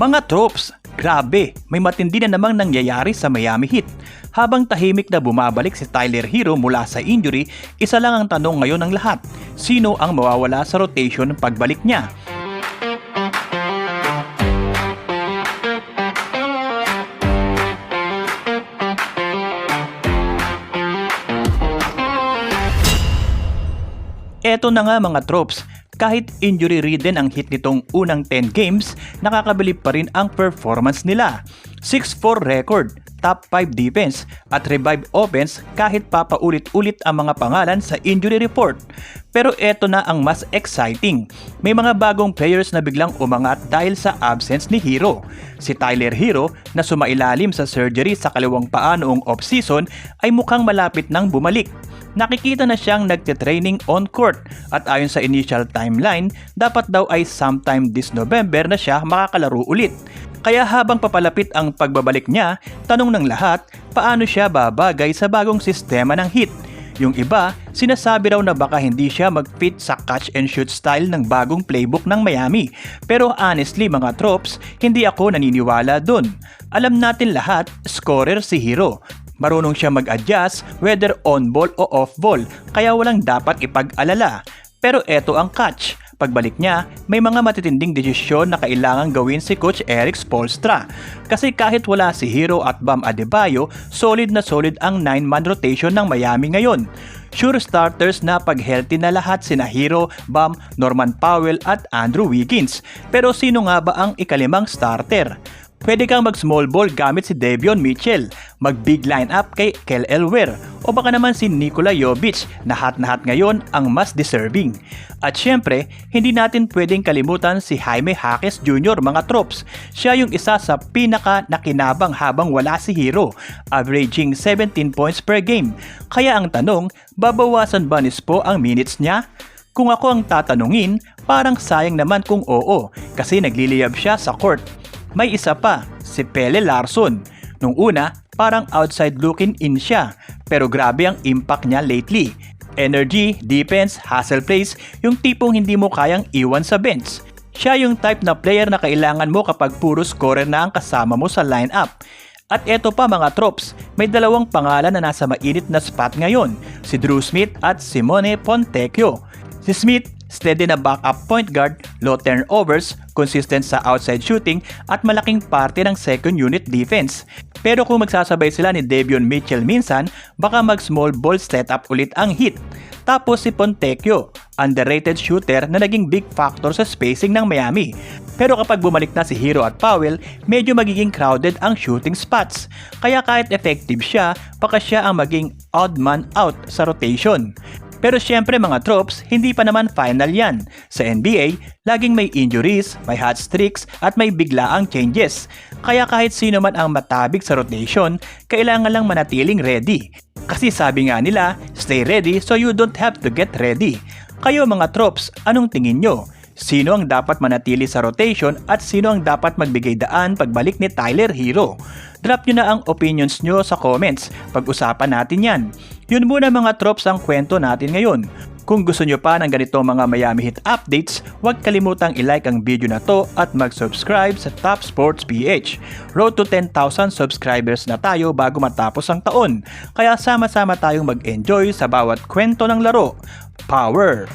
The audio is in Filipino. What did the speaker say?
Mga tropes, grabe, may matindi na namang nangyayari sa Miami Heat. Habang tahimik na bumabalik si Tyler Hero mula sa injury, isa lang ang tanong ngayon ng lahat. Sino ang mawawala sa rotation pagbalik niya? Eto na nga mga tropes, kahit injury ridden ang hit nitong unang 10 games, nakakabilib pa rin ang performance nila. 6-4 record, top 5 defense at revive offense kahit papaulit-ulit ang mga pangalan sa injury report. Pero eto na ang mas exciting. May mga bagong players na biglang umangat dahil sa absence ni Hero. Si Tyler Hero na sumailalim sa surgery sa kaliwang paa noong off-season ay mukhang malapit nang bumalik nakikita na siyang nagte-training on court at ayon sa initial timeline, dapat daw ay sometime this November na siya makakalaro ulit. Kaya habang papalapit ang pagbabalik niya, tanong ng lahat, paano siya babagay sa bagong sistema ng hit? Yung iba, sinasabi raw na baka hindi siya mag-fit sa catch and shoot style ng bagong playbook ng Miami. Pero honestly mga tropes, hindi ako naniniwala dun. Alam natin lahat, scorer si Hero. Marunong siya mag-adjust whether on ball o off ball, kaya walang dapat ipag-alala. Pero eto ang catch. Pagbalik niya, may mga matitinding desisyon na kailangan gawin si Coach Eric Spolstra. Kasi kahit wala si Hero at Bam Adebayo, solid na solid ang 9-man rotation ng Miami ngayon. Sure starters na pag healthy na lahat sina Hero, Bam, Norman Powell at Andrew Wiggins. Pero sino nga ba ang ikalimang starter? Pwede kang mag small ball gamit si Devion Mitchell, mag big lineup kay Kel Elwer, o baka naman si Nikola Jovic na hat na hat ngayon ang mas deserving. At syempre, hindi natin pwedeng kalimutan si Jaime Jaquez Jr. mga tropes. Siya yung isa sa pinaka nakinabang habang wala si Hero, averaging 17 points per game. Kaya ang tanong, babawasan ba ni Spo ang minutes niya? Kung ako ang tatanungin, parang sayang naman kung oo kasi nagliliyab siya sa court may isa pa, si Pele Larson. Nung una, parang outside looking in siya, pero grabe ang impact niya lately. Energy, defense, hustle plays, yung tipong hindi mo kayang iwan sa bench. Siya yung type na player na kailangan mo kapag puro scorer na ang kasama mo sa lineup. At eto pa mga tropes, may dalawang pangalan na nasa mainit na spot ngayon, si Drew Smith at Simone Pontecchio. Si Smith steady na backup point guard, low turnovers, consistent sa outside shooting at malaking parte ng second unit defense. Pero kung magsasabay sila ni Devion Mitchell minsan, baka mag small ball setup ulit ang hit. Tapos si Pontecchio, underrated shooter na naging big factor sa spacing ng Miami. Pero kapag bumalik na si Hero at Powell, medyo magiging crowded ang shooting spots. Kaya kahit effective siya, baka siya ang maging odd man out sa rotation. Pero syempre mga tropes, hindi pa naman final yan. Sa NBA, laging may injuries, may hot streaks at may biglaang changes. Kaya kahit sino man ang matabig sa rotation, kailangan lang manatiling ready. Kasi sabi nga nila, stay ready so you don't have to get ready. Kayo mga tropes, anong tingin nyo? Sino ang dapat manatili sa rotation at sino ang dapat magbigay daan pagbalik ni Tyler Hero? Drop nyo na ang opinions nyo sa comments. Pag-usapan natin yan. Yun muna mga tropes ang kwento natin ngayon. Kung gusto nyo pa ng ganito mga Miami Heat updates, huwag kalimutang i-like ang video na to at mag-subscribe sa Top Sports PH. Road to 10,000 subscribers na tayo bago matapos ang taon. Kaya sama-sama tayong mag-enjoy sa bawat kwento ng laro. Power!